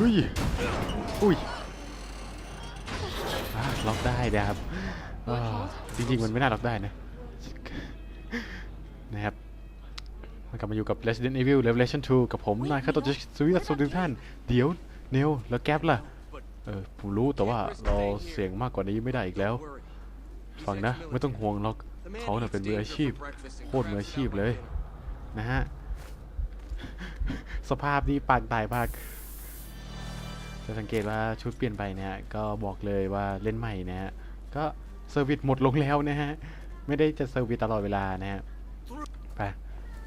อุ้ยอุ้ยอะล็อกได้นะครับอ่าจริงๆมันไม่น่าล็อกได้นะ นะครับมากลับมาอยู่กับ Resident Evil Revelation 2 กับผมนายคาโตจิสวิตสุดิท่าน เดี๋ยวเนวแล้วแก๊ปล่ะ เออผมรู้แต่ว่าเราเสียงมากกว่านี้ไม่ได้อีกแล้ว ฟังนะ ไม่ต้องห่วงหรอกเขาเน่ะเป็นมืออาชีพโคตรมืออาชีพเลย นะฮะ สภาพนี้ปางตายมาก จะสังเกตว่าชุดเปลี่ยนไปนะฮะก็บอกเลยว่าเล่นใหม่นะฮะก็เซอร์วิสหมดลงแล้วนะฮะไม่ได้จะเซอร์วิสตลอดเวลานะฮะไป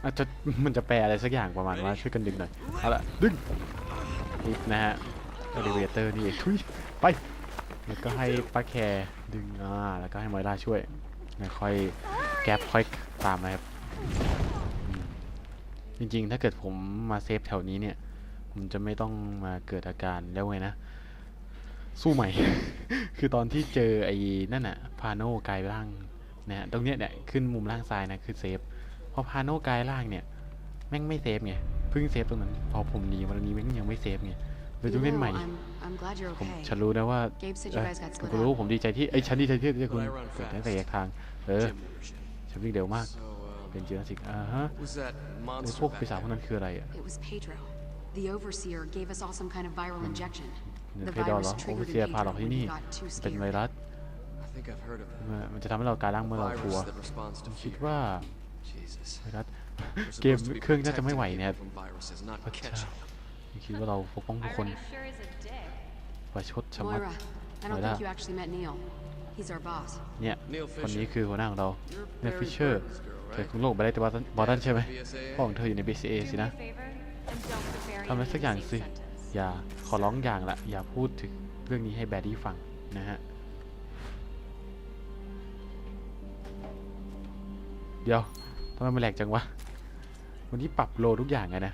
อาจจะมันจะแปลอะไรสักอย่างประมาณว่าช่วยกันดึงหน่อยเอาละดึงนี่นะฮะเอลิเวเตอร์นี่เองทุยไปแล้วก็ให้ป้าแคร์ดึงอ่าแล้วก็ให้มอยล่าช่วยแล้วค่อยแก๊ปค่อยตามนะครับจริงๆ ถ้าเกิดผมมาเซฟแถวนี้เนี่ย ผมจะไม่ต้องมาเกิดอาการแล้วไงนะ สู้ใหม่ คือตอนที่เจอไอ้นั่นน่ะพาโนกลายร่างนะฮะตรงเนี้ยเนี่ยขึ้นมุมล่างซ้ายนะคือเซฟพอพาโนกลายร่างเนี่ยแม่งไม่เซฟไงเพิ่งเซฟตรงนั้น พอผมหนีวันนี้แม่งยังไม่เซฟไงเลยต้องเล่นใหม่ I'm, I'm glad you're ผม okay. ฉันรู้นะว่า Gabe said เอ้ you ย guys got คุณ split รู้ up. ผมดีใจที่ไอ้ยฉันดีใจที่ที่คุณเกิดตั้งแต่แยกทางเออฉันวิ่งเร็วมาก So, um, เป็นเจอสิกอ่าฮะ was that ไอ้ monster พวก back ปีศาจพวกนั้นคืออะไรอะ It was Pedro. The overseer gave us all some kind of viral injection. เนี่ย The เพดอลเหร virus อโอเวอ triggered ร์เซีย in พาเรา Pedro ที่ when นี่ he got too เป็นไว scared. รัส I think I've heard of it. มันมันจะทำให้เรากลายร่างเมื่อเรากลัว Virus that responds to คิด fear. ว่า Jesus. ไวรัส We're เกม supposed to be เครื่องน่าจะไม่ไหว protecting นะครับ people from viruses, not พระเจ้า catching. คิดว่าเราปกป้องทุกคน Irony sure is a dick. ประชดชะมัด Moira, I don't Moira. think you actually met Neil. He's our boss. เนี่ย Neil คนนี้ Fisher. คือหัวหน้าของเรา You're เนี่ย Barry ฟิชเชอร์ Burton's girl, เธอ right? คุณโลกไปได้ที่บอตันบอตันใช่ไหม BSAA? พ่อของเธออยู่ใน BCA Do สิ me นะ ทำอะไรสักอย่างสิ อย่าขอร้องอย่างละอย่าพูดถึงเรื่องนี้ให้แบดดี้ฟังนะฮะ เดี๋ยวทำไมมันแหลกจังวะ วันนี้ปรับโลทุกอย่างไงนะ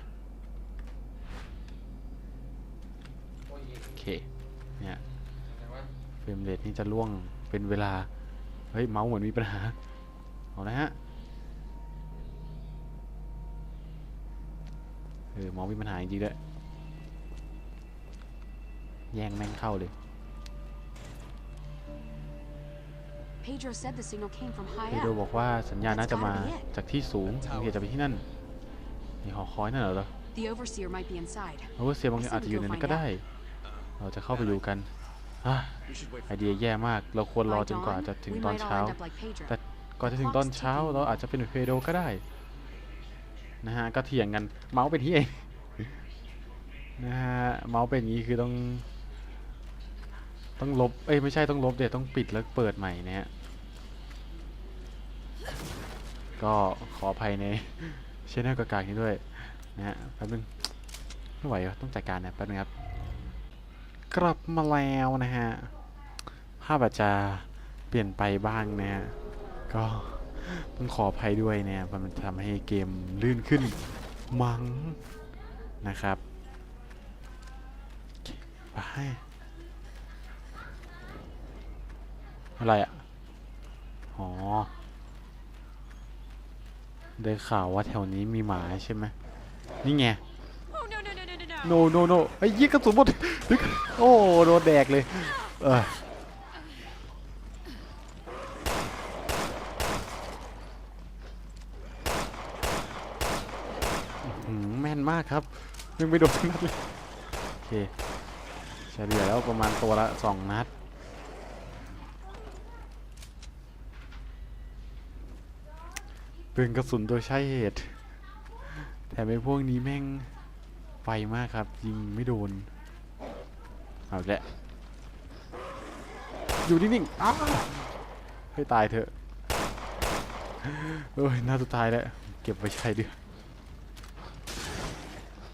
โอเค เนี่ยเฟรมเรทนี่จะล่วงเป็นเวลา เฮ้ย เมาส์เหมือนมีปัญหา เอานะฮะ เออเมาส์มีปัญหาจริงๆด้วยแย่งแม่งเข้าเลย Pedro said the signal came from เ high ปโด up. บอกว่าสัญญาณน่าจะมา That's gotta be it. จากที่สูงถึงจะไปที่นั่นในหอคอยนั่นเหรอ The overseer might be inside. เพราะว่าเสียบางทีอาจจะอยู่ในนั้นก็ได้ เราจะเข้าไปดูกันอะ We should wait ไอ for เดียแย่มาก เราควรรอ By จนกว่า dawn, จะถึง we ตอน might all เช้า end up like Pedro. แต่ก่อนจะถึงตอนเช้าเราอาจจะเป็นเพโดก็ได้ นะฮะก็เถียงกันเมาส์เป็นที่เองนะฮะเมาส์เป็นอย่างนี้คือต้อง ต้องลบเอ้ยไม่ใช่ต้องลบเดี๋ยวต้องปิดแล้วเปิดใหม่นะฮะก็ขออภัยในเชแนลกากานี้ด้วยนะฮะแป๊บนึงไม่ไหวต้องจัดการนะแป๊บนึงครับ กลับมาแล้วนะฮะภาพอาจจะเปลี่ยนไปบ้างนะฮะก็ ต้องขออภัยด้วยเนี่ยมันทำให้เกมลื่นขึ้นมั้งนะครับโอเคไปอะไรอะ อ๋อ ได้ข่าวว่าแถวนี้มีหมาใช่ไหม นี่ไง Oh no no no no no no. โนโนโนไอ้ยี่กระสุนหมดนึกโอ้ โดนแดกเลย เอออื้อหือแมากครับยังไม่โดนนัดเลยโอเคเฉลี่ยแล้วประมาณตัวละสองนัดปืนกระสุนโดยใช้เหตุ แต่ไอ้พวกนี้แม่งไฟมากครับ ยิงไม่โดน เอาละอยู่นิ่งๆอ้าวให้ตายเถอะเอ้ยน้าสุดท้ายแล้ว เก็บไว้ใช้ดีว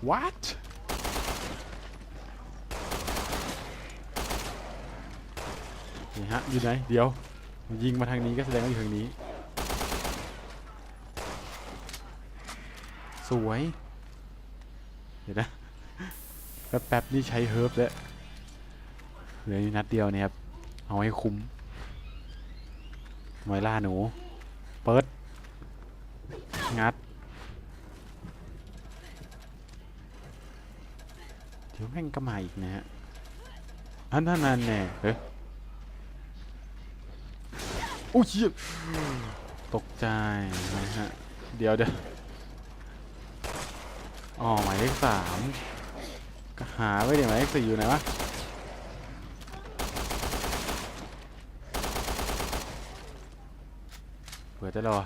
what นี่ฮะอยู่ไหนเดี๋ยวยิงมาทางนี้ก็แสดงว่าอยู่ทางนี้ สวยเดี๋ยวนะแป๊บๆนี่ใช้เฮิร์บแล้วเหลืออยู่นัดเดียวเนี่ยครับ เอาให้คุ้มมอยล่าหนู เปิด งัด เดี๋ยวแม่งก็มาอีกนะฮะอันนั้นนั่นแน่เฮ้ยโอ้ยเหี้ยตกใจนะฮะ เดี๋ยวเดี๋ยวอ๋อหมายเลขสามก็หาไว้เดี๋ยวหมายเลขสี่อยู่ไหนวะเปิดจะรอ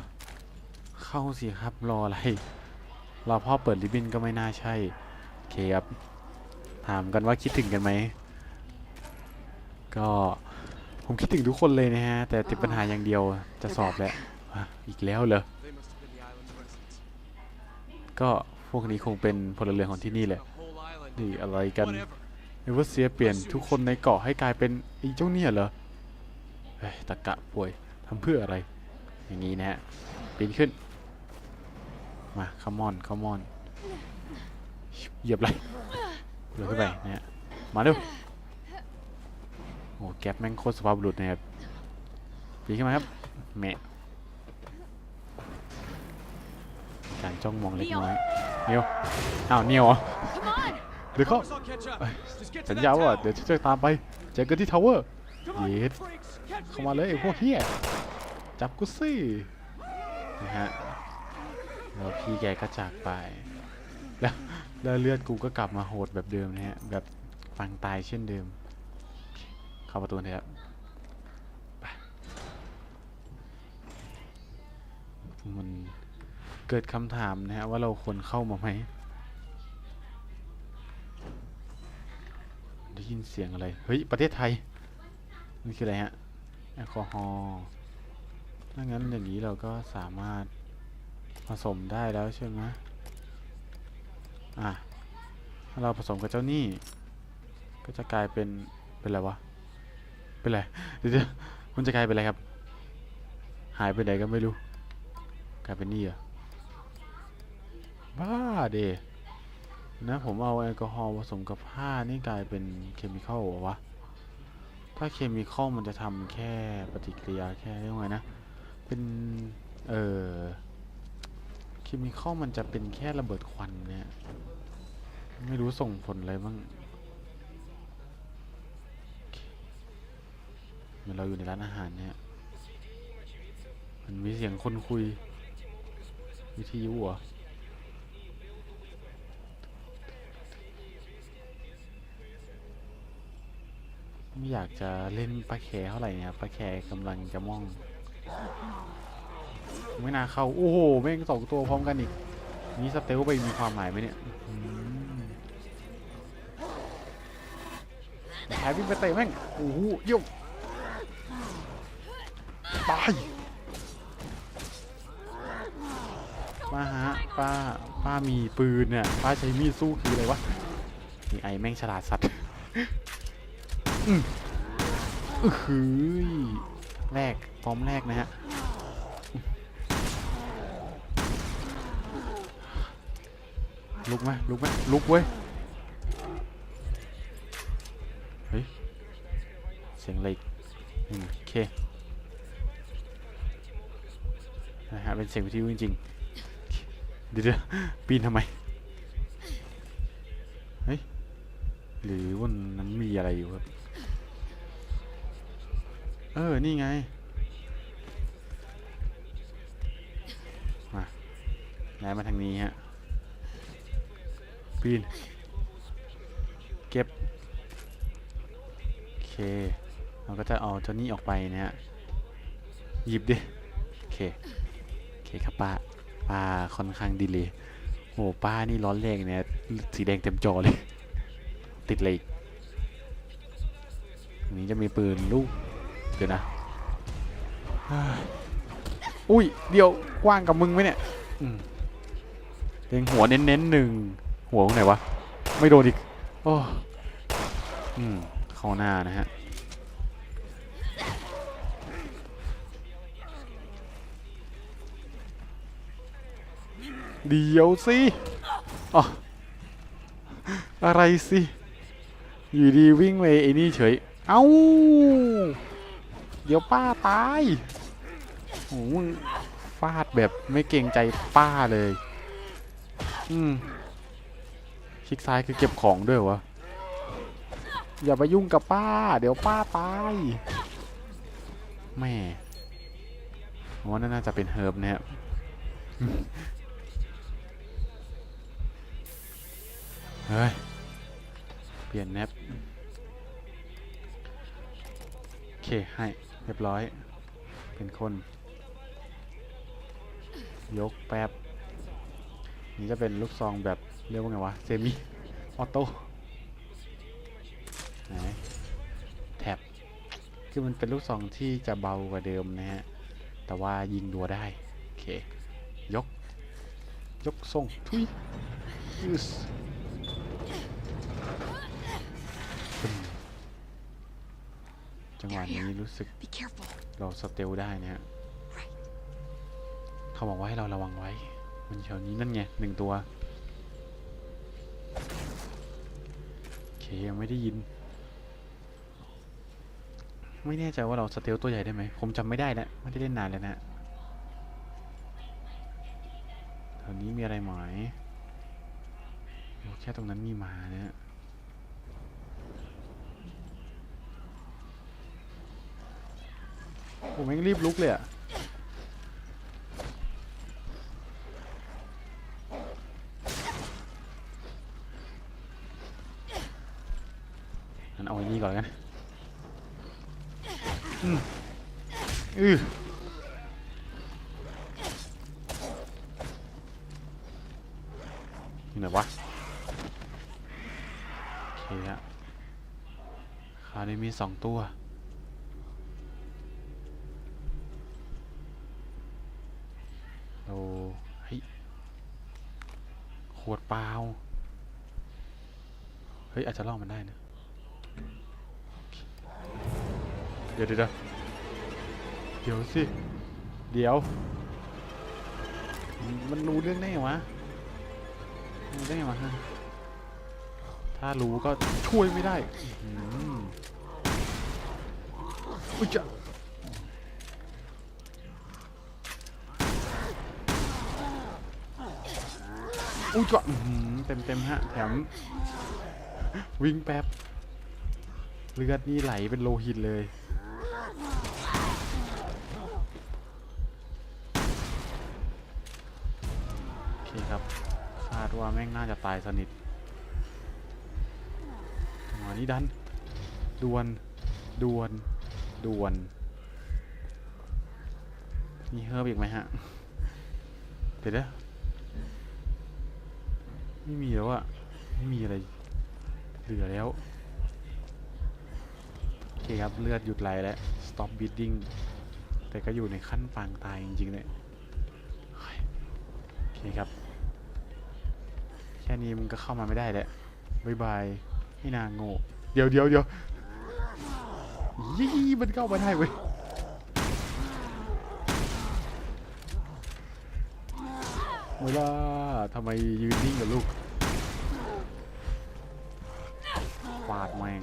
เข้าสิครับรออะไร รอพ่อเปิดริบบินก็ไม่น่าใช่ โอเคครับ ถามกันว่าคิดถึงกันไหม ก็ผมคิดถึงทุกคนเลยนะฮะ แต่ติดปัญหาอย่างเดียวจะสอบแหละอีกแล้วเหรอ ก็พวกนี้คงเป็นพลเรือนของที่นี่แหละนี่อะไรกันเอเวอร์เซียเปลี่ยนทุกคนในเกาะให้กลายเป็นไอ้เจ้าเนี่ยเหรอเฮ้ยตะกะป่วยทำเพื่ออะไร อย่างนี้นะฮะปีนขึ้น มาคัมมอนคัมมอนเหยียบเลย เหลือขึ้นไปนะฮะมาดูโอ้แก๊ปแม่งโคตรสภาพบุรุษนะครับปีนขึ้นมาครับแหมะการจ้องมองเล็กน้อยเนียวอ้าวเนียวเหรอ Come on! เดี๋ยวเขา Promise I'll catch up. Just get to สัญ that ญาว่า tower. เดี๋ยวจะตามไปเจอกันที่ทาวเวอร์ Come on, Yes. freaks. Catch เข้า me มา if เลย you ไอ้พวก can. เฮียจับกูสินะฮะแล้วพี่แกก็จากไปแล้ว แล้วเลือดกูก็กลับมาโหดแบบเดิมนะฮะ แบบฟังตายเช่นเดิม เข้าประตูเถอะครับไปมันเกิดคำถามนะฮะว่าเราควรเข้ามาไหมได้ยินเสียงอะไร เฮ้ย ประเทศไทย นี่คืออะไรฮะ แอลกอฮอล์ถ้างั้นอย่างนี้เราก็สามารถผสมได้แล้วใช่ไหม อะถ้าเราผสมกับเจ้านี่ก็จะกลายเป็น เป็นอะไรวะ เป็นอะไรเดี๋ยวมันจะกลายเป็นอะไรครับ หายไปไหนก็ไม่รู้ กลายเป็นนี่เหรอบ้าเดนะผมเอาแอลกอฮอล์ผสมกับผ้านี่กลายเป็นเคมีคอลวะ ถ้าเคมีคอลมันจะทำแค่ปฏิกิริยาแค่เรียกว่าไงนะ เป็น เออ คมีคอลมันจะเป็นแค่ระเบิดควันเนี่ย ไม่รู้ส่งผลอะไรบ้างเหมือนเราอยู่ในร้านอาหารเนี่ย มันมีเสียงคนคุย วิทยุเหรอไม่อยากจะเล่นปลาแคเท่าไหร่เนี่ยปลาแคกำลังจะมอง ไม่น่าเข้า โอ้โหแม่งสองตัวพร้อมกันอีก นี่สเตลไปมีความหมายไหมเนี่ยอื้อหือแขวิ่งไปเตะแม่ง โอ้โหเยี่ยมตายป้าฮะป้าป้ามีปืนเนี่ยป้าใช้มีดสู้คืออะไรวะนี่ไอแม่งฉลาดสัตว์อืออือหือแรกพร้อมแรกนะฮะ ลุกไหมลุกไหมลุกเว้ย เฮ้ย เสียงอะไรโอเค นะฮะ เป็นเสียงวิทยุจริงๆ เดี๋ยวเดี๋ยวปีนทำไม เฮ้ย หรือวันนั้นมีอะไรอยู่ครับ เออ นี่ไงมาย้ายมาทางนี้ฮะ ปีน เก็บ โอเค เราก็จะเอาเจ้านี้ออกไปนะฮะ หยิบดิ โอเค โอเคครับป้า ป้าค่อนข้างดีเลยโห ป้านี่ร้อนแรงเนี่ย สีแดงเต็มจอเลย ติดเลยอีกอันนี้จะมีปืนลูก เดี๋ยวนะเฮ้ยอุ้ย เดี๋ยวกว้างกับมึงไหมเนี่ยอืมเล็งหัวเน้นๆหนึ่ง หัวตรงไหนวะ ไม่โดนอีก โอ้อืมเข้าหน้านะฮะ เดี๋ยวสิอ๋ออะไรสิ อยู่ดีวิ่งไปไอ้นี่เฉย เอ้า เดี๋ยวป้าตายโอ้โหมึงฟาดแบบไม่เกรงใจป้าเลย อืม คลิกซ้ายคือเก็บของด้วยวะอย่าไปยุ่งกับป้า เดี๋ยวป้าตายแม่ผมว่านั่นน่าจะเป็นเฮิร์บนะครับเฮ้ย เปลี่ยนแนปโอเค ให้เรียบร้อย เป็นคน ยกแป๊บ นี่จะเป็นลูกซองแบบ เรียกว่าไงวะ เซมิ ออโต้แท็บ คือมันเป็นลูกซองที่จะเบากว่าเดิมนะฮะ แต่ว่ายิงดัวได้ โอเค ยก ยกทรงทุยยูสจังหวะนี้รู้สึกเราสเตลได้นะฮะ เขาบอกว่าให้เราระวังไว้ มันแถวนี้นั่นไงหนึ่งตัว ยังไม่ได้ยิน ไม่แน่ใจว่าเราสเตลตัวใหญ่ได้ไหม ผมจำไม่ได้แล้วไม่ได้เล่นนานแล้วนะแถวนี้มีอะไรไหมโอ้แค่ตรงนั้นมีมานะผมแม่งรีบลุกเลยอะ งั้นเอาไอ้นี่ก่อนแล้วกัน อืมอืออยู่ไหนวะ โอเคฮะคราวนี้มี สองตัว เราเฮ้ยขวดเปล่า เฮ้ย อาจจะล่องมันได้นะ เดี๋ยวเดี๋ยวเดี๋ยวสิ เดี๋ยว มันรู้เรื่องได้ไงวะรู้ได้ไงวะฮะถ้ารู้ก็ช่วยไม่ได้ อื้อหืออุ้ยจะอุ้ยจะเต็มเต็มฮะ แถม วิ่งแป๊บ เลือดนี่ไหลเป็นโลหิตเลยโอเคครับคาดว่าแม่งน่าจะตายสนิทจังหวนี้ดัน ดวน ดวน ดวน มีเฮิร์บอีกไหมฮะเดี๋ยวไม่มีแล้วอะไม่มีอะไรเหลือแล้ว โอเคครับ เลือดหยุดไหลแล้ว stop bleeding แต่ก็อยู่ในขั้นปางตายจริงๆเลยเฮ้ยโอเคครับ แค่นี้มึงก็เข้ามาไม่ได้แล้วบายบาย ให้นางโง่ เดี๋ยวเดี๋ยวเดี๋ยว ยี่มันเข้ามาได้เว้ยเวลาทำไมยืนนิ่งกับลูกฟาดแมง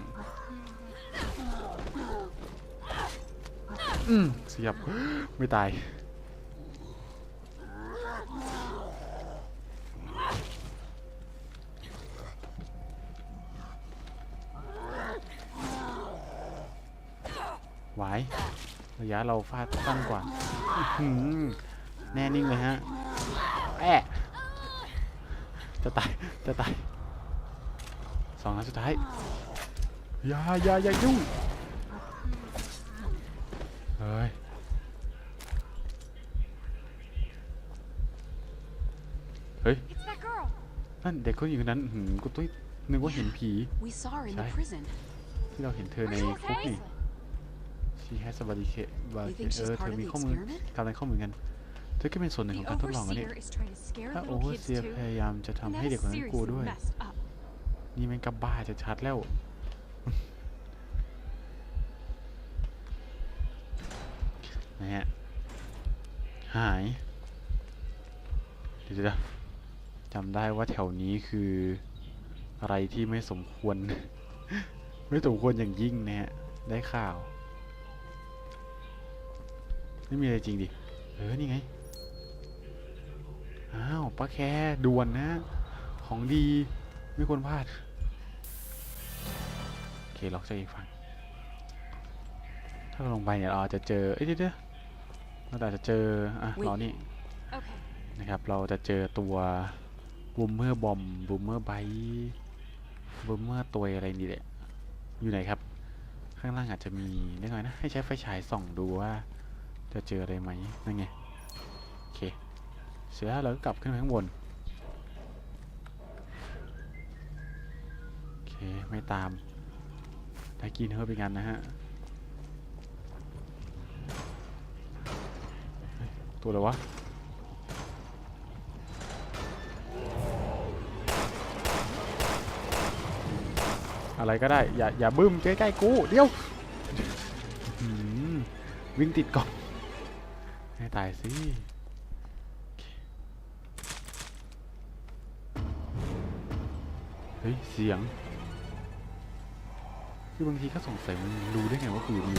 อืมเสียบ ไม่ตาย ไหวระ ยะเราฟาดสั้นกว่าแน่นิ่งเลยฮะแอะจะตาย จะตายสองนัดสุดท้ายอย่าอย่าอย่ายุ่งเฮ้ยเฮ้ยนั่นเด็กคนอยู่นั้นหืมกูตุ้ยนึกว่าเห็นผี We saw her in the Sorry. prison. ที่เราเห็นเธอในคุกนี่ she has a body case You think เอ she's อเธ part อ of มี the ข้อมูล experiment? กำลังข้อมูลกันเธอก็เป็นส่วนหนึ่งข The องการทดลองอันนี้ overseer is trying to scare ถ้า little โอเวอร์ kids เซีย too. พยายามจะทำ And ให้ that เด็ก is คนนั้นกลัว seriously ด้วย messed up. นี่แมันกับบ้าจะชัดแล้วนะฮะหายเดี๋ยวๆนะจำได้ว่าแถวนี้คืออะไรที่ไม่สมควร ไม่สมควรอย่างยิ่งนะฮะ ได้ข่าว ไม่มีอะไรจริงดิ เออ นี่ไง อ้าวป้าแค่ด่วนนะ ของดี ไม่ควรพลาด โอเคเค ล็อกจากอีกฝั่ง ถ้าเราลงไปเนี่ยเราอาจจะเจอ เอ้ยเดี๋ยวเดี๋ยวเราอาจจะเจอ อะอุ๊ยรอนี่ Okay. นะครับ เราจะเจอตัวบูมเมอร์บอมบูมเมอร์ไบบูมเมอร์ตัวอะไรนี่แหละ อยู่ไหนครับ ข้างล่างอาจจะมีเรียกไงนะ ให้ใช้ไฟฉายส่องดูว่า จะเจออะไรไหมนั่นไงโอเคเสร็จแล้วเราก็กลับขึ้นไปข้างบนโอเคไม่ตามได้กินเพิ่มไปกันนะฮะตัวอะไรวะอะไรก็ได้ อย่า อย่าบึ้มใกล้ๆกู เดี๋ยว วิ่งติดกล่อง ให้ตายสิเฮ้ย เสียง คือบางทีก็สงสัยมันรู้ได้ไงว่ากูอยู่นี่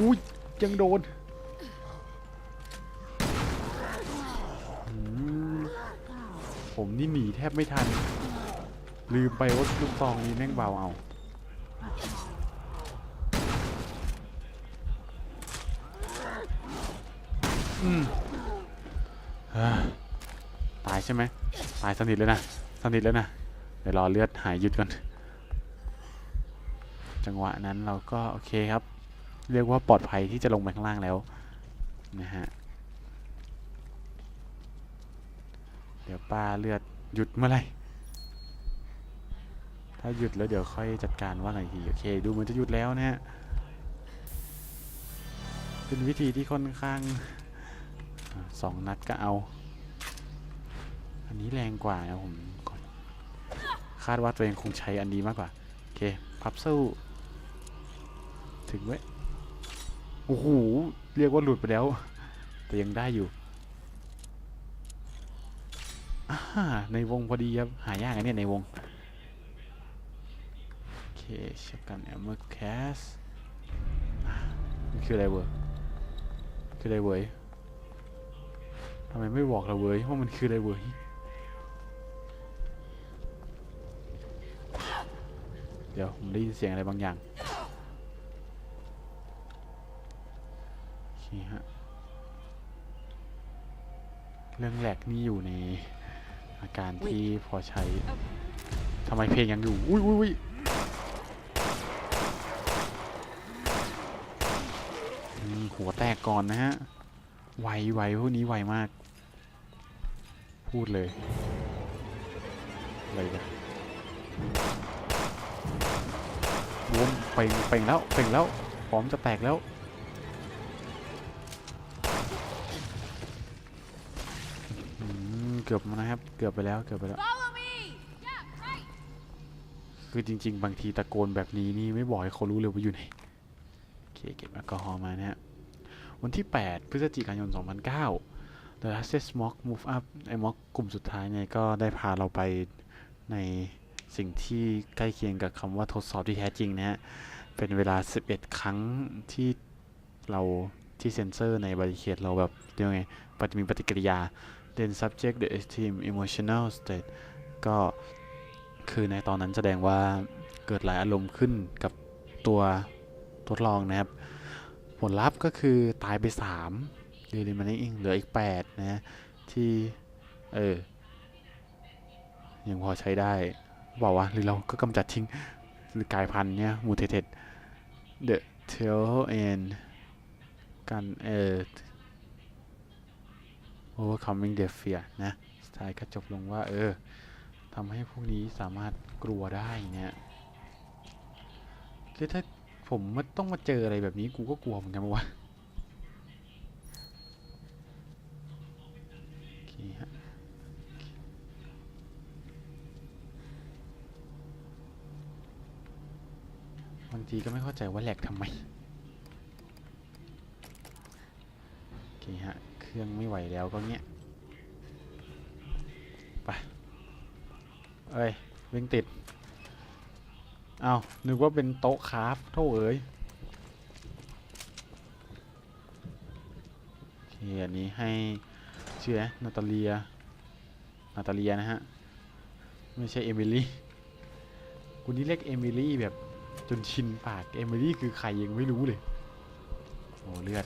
อุ้ย ยังโดนผมนี่หนีแทบไม่ทัน ลืมไปว่าลูกซองนี้แม่งเบาเอา อืมตายใช่ไหมตายสนิทเลยนะสนิทแล้วนะเดี๋ยวรอเลือดหายหยุดก่อนจังหวะนั้นเราก็โอเคครับ เรียกว่าปลอดภัยที่จะลงไปข้างล่างแล้วนะฮะเดี๋ยวป้าเลือดหยุดเมื่อไหร่ถ้าหยุดแล้วเดี๋ยวค่อยจัดการว่าไงทีโอเค ดูเหมือนจะหยุดแล้วนะฮะเป็นวิธีที่ค่อนข้าง สองนัดก็เอา อันนี้แรงกว่านะผมคาดว่าตัวเองคงใช้อันนี้มากกว่า โอเค พับสู้ถึงไว้โอ้โห เรียกว่าหลุดไปแล้ว แต่ยังได้อยู่ในวงพอดีครับ หายากอันเนี่ยในวง โอเคเช็คกันแอมเมอร์แคสมันคืออะไรเว้ยคืออะไรเว้ยทำไมไม่บอกเราเว้ยว่ามันคืออะไรเว้ยเดี๋ยวผมได้ยินเสียงอะไรบางอย่างโอเคฮะเรื่องแหลกนี่อยู่ในอาการที่พอใช้ทำไมเพลงยังอยู่ อุ้ยอุ้ยอุ้ยหัวแตกก่อนนะฮะ ไวไวพวกนี้ไวมาก พูดเลย อะไรกันบวมเป่งเป่งแล้วเป่งแล้วพร้อมจะแตกแล้วเกือบนะครับ เกือบไปแล้ว เกือบไปแล้ว คือจริง ๆ บางทีตะโกนแบบนี้นี่ไม่บอกให้เขารู้เลยว่าอยู่ไหน โอเค เก็บแอลกอฮอล์มานะฮะ วันที่ 8 พฤศจิกายน 2009 The Last Mock Move Up ไอ้ม็อกกลุ่มสุดท้ายเนี่ยก็ได้พาเราไปในสิ่งที่ใกล้เคียงกับคำว่าทดสอบที่แท้จริงนะฮะ เป็นเวลา 11 ครั้งที่เราที่เซ็นเซอร์ในบริเคดเราแบบเรียกว่าไงปฏิมีปฏิกิริยา then subject the extreme emotional state ก็คือในตอนนั้นแสดงว่าเกิดหลายอารมณ์ขึ้นกับตัวทดลองนะครับ ผลลัพธ์ก็คือตายไป 3 ดลิมันเองเหลืออีก 8 นะ ที่ เออ ยังพอใช้ได้บอกว่าหรือเราก็กำจัดทิ้ง หรือกลายพันธุ์เนี่ย mutated the tail and กันเออ overcoming their fear นะสุดท้ายก็จบลงว่า เออทำให้พวกนี้สามารถกลัวได้เนี่ยคือถ้าผมไมาต้องมาเจออะไรแบบนี้กูก็กลัวเหมือนกันวะโอเคฮะบาง ทีก็ไม่เข้าใจว่าแหลกทำไมโอเคฮะ เครื่องไม่ไหวแล้วก็เงี้ยไปเอ้ยวิ่งติดเอานึกว่าเป็นโต๊ะคราฟโถ่เอ้ยโอเคอันนี้ให้ชื่ออะไรนาตาเลียนาตาเลียนะฮะ ไม่ใช่เอมิลี่กูนี่เรียกเอมิลี่แบบ จนชินปากเอมิลี่คือใครยังไม่รู้เลย โอ้เลือด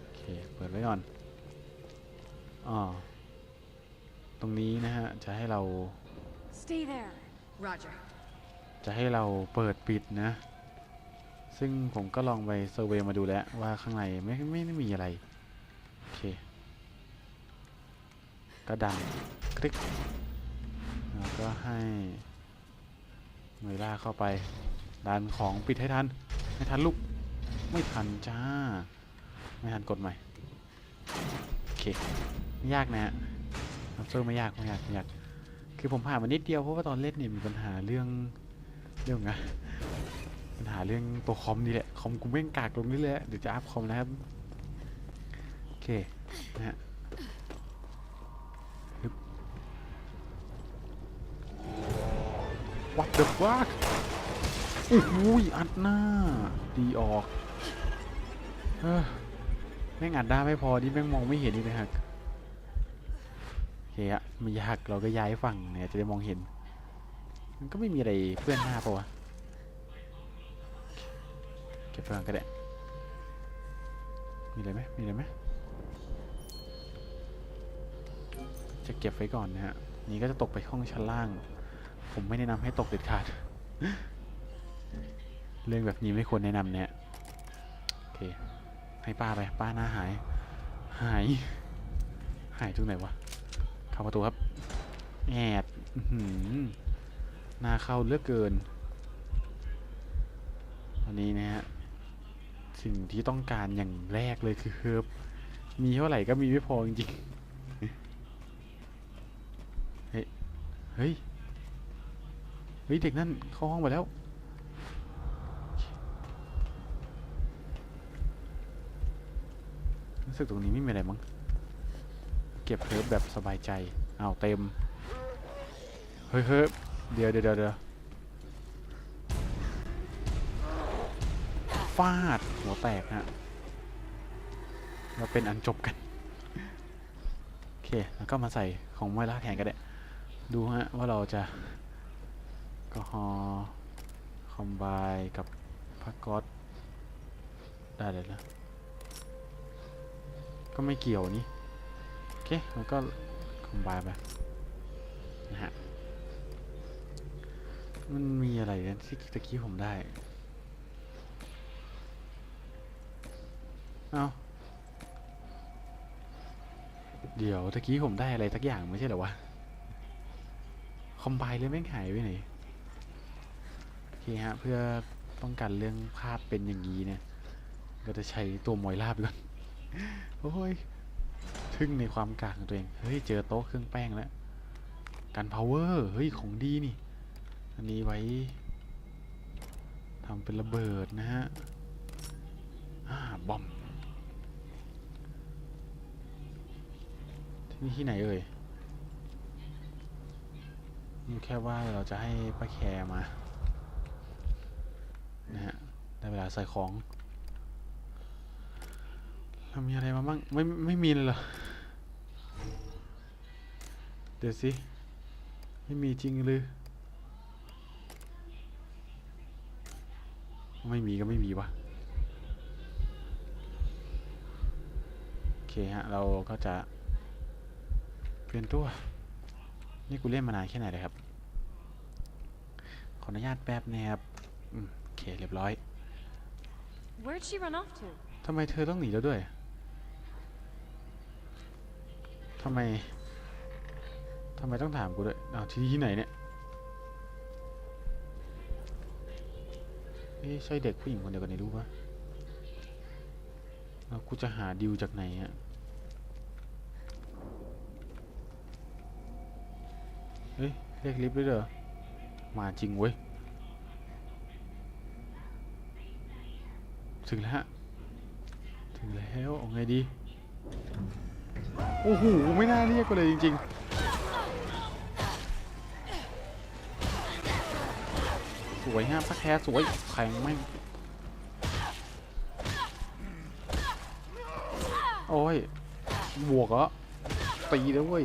โอเค เปิดไว้ก่อนอ๋อตรงนี้นะฮะ จะให้เรา Stay there. Roger. จะให้เราเปิดปิดนะ ซึ่งผมก็ลองไปเซอร์เวย์มาดูแล้ว ว่าข้างในไม่ไม่ไม่มีอะไร โอเค ก็ดันคลิก แล้วก็ให้เมยล่าเข้าไป ดันของปิดให้ทันให้ทันลูก ไม่ทันจ้า ไม่ทันกดใหม่ โอเค ไม่ยากนะฮะอัพเซอร์ไม่ยากไม่ยากไม่ยาก คือผมผ่านมานิดเดียวเพราะว่าตอนเล่นเนี่ยมีปัญหาเรื่องเรื่องไงปัญหาเรื่องตัวคอมนี่แหละ คอมกูแม่งกากลงนี่แหละเดี๋ยวจะอัพคอมนะครับ โอเค นะฮะฮึบ What the fuck โอ้โหอัดหน้า ดีออกแม่งอัดหน้าไม่พอที่แม่งมองไม่เห็นนี่เลยฮะโอเคอะไม่ยากเราก็ย้ายฝั่งเนี่ยจะได้มองเห็น มันก็ไม่มีอะไรเปื้อนหน้าปะวะเก็บไว้ก่อนก็ได้มีอะไรไหมมีอะไรไหมจะเก็บไว้ก่อนนะฮะ นี่ก็จะตกไปห้องชั้นล่าง ผมไม่แนะนำให้ตกเด็ดขาด เรื่องแบบนี้ไม่ควรแนะนำเนี่ย โอเค ให้ป้าไป ป้าหน้าหาย หาย หายตรงไหนวะ เข้าประตูครับ แอดหือหน้าเข้าเลือกเกิน อันนี้นะฮะ สิ่งที่ต้องการอย่างแรกเลยคือเฮิร์บมีเท่าไหร่ก็มีไม่พอจริงๆ เฮ้ย เฮ้ยเฮ้ยเด็กนั่นเข้าห้องไปแล้ว รู้สึกตรงนี้ไม่มีอะไรมั้ง เก็บเฮิร์บแบบสบายใจ เอาเต็ม เฮ้ยเฮ้ยเดี๋ยวเดี๋ยวเดี๋ยวฟาด หัวแตกฮะเราเป็นอันจบกัน โอเค แล้วก็มาใส่ของไวล่าแทนก็ได้ ดูฮะ ว่าเราจะก็ฮอคอมไบกับพักก๊อตได้เลยนะ ก็ไม่เกี่ยวนี่โอเคแล้วก็คอมไบไปนะฮะมันมีอะไรนะที่ตะกี้ผมได้ เอาเดี๋ยวตะกี้ผมได้อะไรทักอย่างไม่ใช่เหรอวะ คอมไบเลยแม่งหายไปไหน โอเคฮะ เพื่อป้องกันเรื่องภาพเป็นอย่างนี้เนี่ย ก็จะใช้ตัวมอยลาไปก่อน โอ้ยทึ่งในความกากของตัวเอง เฮ้ย เจอโต๊ะเครื่องแป้งแล้ว กันพาวเวอร์ เฮ้ย ของดีนี่ อันนี้ไว้ทำเป็นระเบิดนะฮะอ่าบอมที่นี่ที่ไหนเอ่ยนี่แค่ว่าเราจะให้ป้าแคร์มา นะฮะ ได้เวลาใส่ของ เรามีอะไรมาบ้าง ไม่ไม่มีเลยเหรอ เดี๋ยวสิ ไม่มีจริงหรือ ไม่มีก็ไม่มีวะโอเคฮะ เราก็จะ เปลี่ยนตัว นี่กูเล่นมานานแค่ไหนเลยครับ ขออนุญาตแป๊บนะครับอืมโอเคเรียบร้อย Where'd she run off to? ทำไมเธอต้องหนีแล้วด้วย ทำไมทำไมต้องถามกูด้วยเอาที่ที่ไหนเนี่ยเอ๊ะใช่เด็กผู้หญิงคนเดียวกันในรูปปะแล้วกูจะหาดิวจากไหนอะเฮ้ยเรียกลิฟต์ด้วยเหรอ มาจริงเว้ย ถึงแล้วฮะถึงแล้วเอาไงดี โอ้โห ไม่น่าเรียกกูเลยจริง ๆ สวยงามสักแท้สวยแข็งไม่งโอ้ย บวกเหรอตีแล้วเว้ย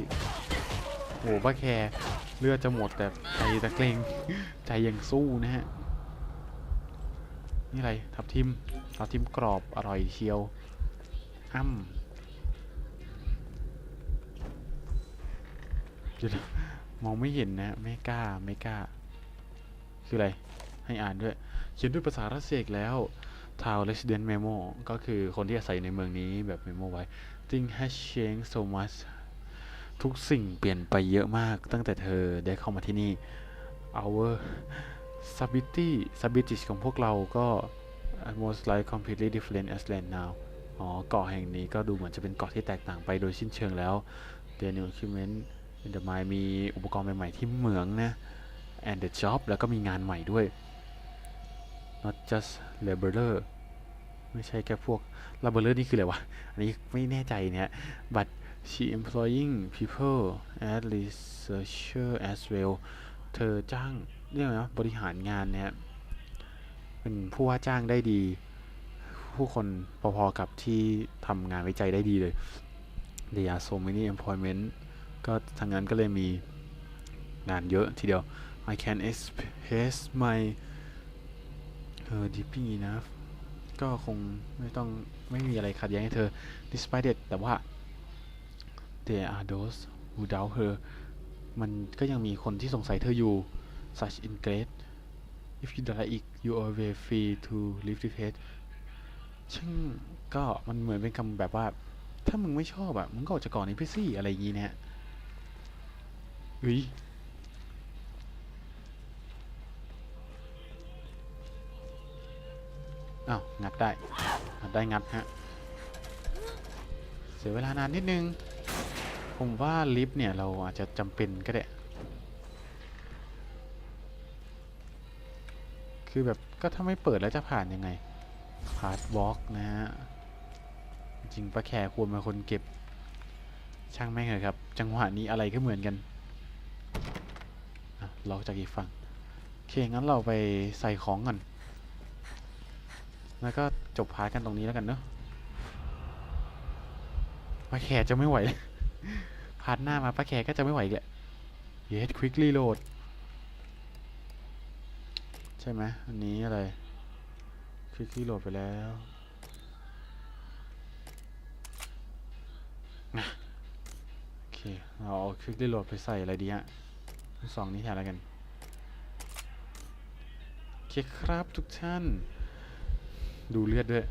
โหป้าแคร์เลือดจะหมดแต่ใจตะเกรงใจยังสู้นะฮะ นี่อะไร ทับทิม ทับทิมกรอบอร่อยเชียว อ้ำ เดี๋ยวนะมองไม่เห็นนะไม่กล้าไม่กล้า คืออะไร ให้อ่านด้วย เขียนด้วยภาษารัสเซียอีกแล้ว Town Resident Memo ก็คือคนที่อาศัยในเมืองนี้แบบเมโมไว้ Things has changed so much ทุกสิ่งเปลี่ยนไปเยอะมากตั้งแต่เธอได้เข้ามาที่นี่ Our subity subitis ของพวกเราก็ almost like completely different as land now อ๋อเกาะแห่งนี้ก็ดูเหมือนจะเป็นเกาะที่แตกต่างไปโดยสิ้นเชิงแล้ว The new equipment in the mine มีอุปกรณ์ใหม่ๆที่เหมืองนะ and the job แล้วก็มีงานใหม่ด้วย not just laborer ไม่ใช่แค่พวก laborer นี่คืออะไรวะ อันนี้ไม่แน่ใจเนี่ย but she employing people as researcher as well เธอจ้างเรียกไงนะบริหารงานเนี่ยเป็นผู้ว่าจ้างได้ดี ผู้คนพอๆกับที่ทำงานวิจัยได้ดีเลย There are so many employment ก็ทางนั้นก็เลยมีงานเยอะทีเดียว I can express my uh, deeply enough ก็คงไม่ต้องไม่มีอะไรขัดแย้งให้เธอ despite it แต่ว่า there are those who doubt her มันก็ยังมีคนที่สงสัยเธออยู่ such in great if you like you always free to leave the place ช่างก็มันเหมือนเป็นคำแบบว่า ถ้ามึงไม่ชอบอะมึงก็ออกจากก่อนนี้ไปสิอะไรอย่างงี้เนี่ ยอุ้ยอ้าวงัดได้งัดได้งัดฮะเสียเวลานานนิดนึง ผมว่าลิฟต์เนี่ยเราอาจจะจำเป็นก็ได้ คือแบบก็ถ้าไม่เปิดแล้วจะผ่านยังไง พาสวอล์กนะฮะ จริงป้าแขควรเป็นคนเก็บ ช่างแม่งเลยครับ จังหวะนี้อะไรก็เหมือนกัน ล็อกจากอีกฝั่งโอเคงั้นเราไปใส่ของก่อนแล้วก็จบพาร์ทกันตรงนี้แล้วกันเนอะป้าแขกจะไม่ไหวพาร์ทหน้ามาป้าแขกก็จะไม่ไหวอีกแหละ Yes quick reload ใช่ไหมอันนี้อะไร quick reload ไปแล้วนะโอเค เราเอา quick reload ไปใส่อะไรดีฮะ สองนี้แทนแล้วกันโอเคครับทุกท่าน ดูเลือดด้วย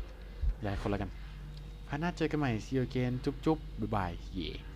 ย้ายคนละกันพาร์ทหน้าเจอกันใหม่ซีโอเกนจุ๊บจุ๊บบ๊ายบายเย่